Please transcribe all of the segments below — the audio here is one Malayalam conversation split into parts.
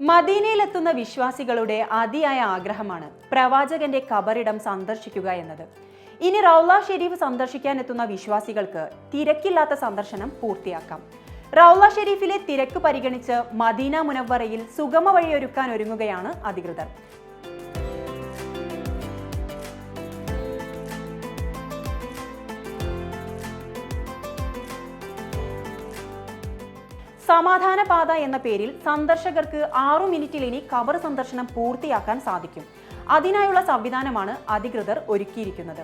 മദീനയിലെത്തുന്ന വിശ്വാസികളുടെ അതിയായ ആഗ്രഹമാണ് പ്രവാചകന്റെ കബറിടം സന്ദർശിക്കുക എന്നത്. ഇനി റൗല ഷെരീഫ് സന്ദർശിക്കാനെത്തുന്ന വിശ്വാസികൾക്ക് തിരക്കില്ലാത്ത സന്ദർശനം പൂർത്തിയാക്കാം. റൗല ഷെരീഫിലെ തിരക്ക് പരിഗണിച്ച് മദീന മുനവ്വറയിൽ സുഗമ വഴിയൊരുക്കാൻ ഒരുങ്ങുകയാണ് അധികൃതർ. സമാധാന പാത എന്ന പേരിൽ സന്ദർശകർക്ക് ആറു മിനിറ്റിൽ ഇനി കബർ സന്ദർശനം പൂർത്തിയാക്കാൻ സാധിക്കും. അതിനായുള്ള സംവിധാനമാണ് അധികൃതർ ഒരുക്കിയിരിക്കുന്നത്.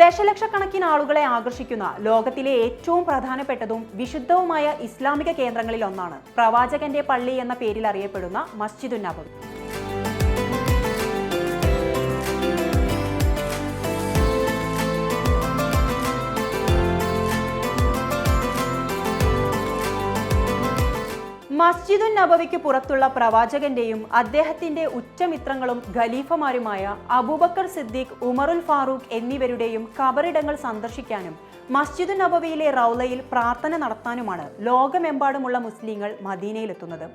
ദശലക്ഷക്കണക്കിന് ആളുകളെ ആകർഷിക്കുന്ന ലോകത്തിലെ ഏറ്റവും പ്രധാനപ്പെട്ടതും വിശുദ്ധവുമായ ഇസ്ലാമിക കേന്ദ്രങ്ങളിൽ ഒന്നാണ് പ്രവാചകന്റെ പള്ളി എന്ന പേരിൽ അറിയപ്പെടുന്ന മസ്ജിദുൻ നബവി. മസ്ജിദുൻ നബവിക്ക് പുറത്തുള്ള പ്രവാചകന്റെയും അദ്ദേഹത്തിന്റെ ഉറ്റമിത്രങ്ങളും ഖലീഫമാരുമായ അബൂബക്കർ സിദ്ദീഖ് ഉമറുൽ ഫാറൂഖ് എന്നിവരുടെയും കബറിടങ്ങൾ സന്ദർശിക്കാനും മസ്ജിദുൻ നബവിയിലെ റൗലയിൽ പ്രാർത്ഥന നടത്താനുമാണ് ലോകമെമ്പാടുമുള്ള മുസ്ലിങ്ങൾ മദീനയിലെത്തുന്നത്.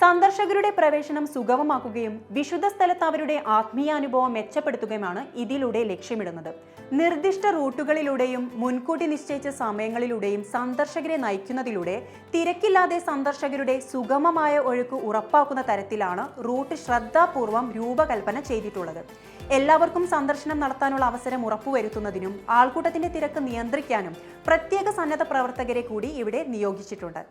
സന്ദർശകരുടെ പ്രവേശനം സുഗമമാക്കുകയും വിശുദ്ധ സ്ഥലത്ത് അവരുടെ ആത്മീയാനുഭവം മെച്ചപ്പെടുത്തുകയുമാണ് ഇതിലൂടെ ലക്ഷ്യമിടുന്നത്. നിർദ്ദിഷ്ട റൂട്ടുകളിലൂടെയും മുൻകൂട്ടി നിശ്ചയിച്ച സമയങ്ങളിലൂടെയും സന്ദർശകരെ നയിക്കുന്നതിലൂടെ തിരക്കില്ലാതെ സന്ദർശകരുടെ സുഗമമായ ഒഴുക്ക് ഉറപ്പാക്കുന്ന തരത്തിലാണ് റൂട്ട് ശ്രദ്ധാപൂർവം രൂപകൽപ്പന ചെയ്തിട്ടുള്ളത്. എല്ലാവർക്കും സന്ദർശനം നടത്താനുള്ള അവസരം ഉറപ്പുവരുത്തുന്നതിനും ആൾക്കൂട്ടത്തിന്റെ തിരക്ക് നിയന്ത്രിക്കാനും പ്രത്യേക സന്നദ്ധ പ്രവർത്തകരെ കൂടി ഇവിടെ നിയോഗിച്ചിട്ടുണ്ട്.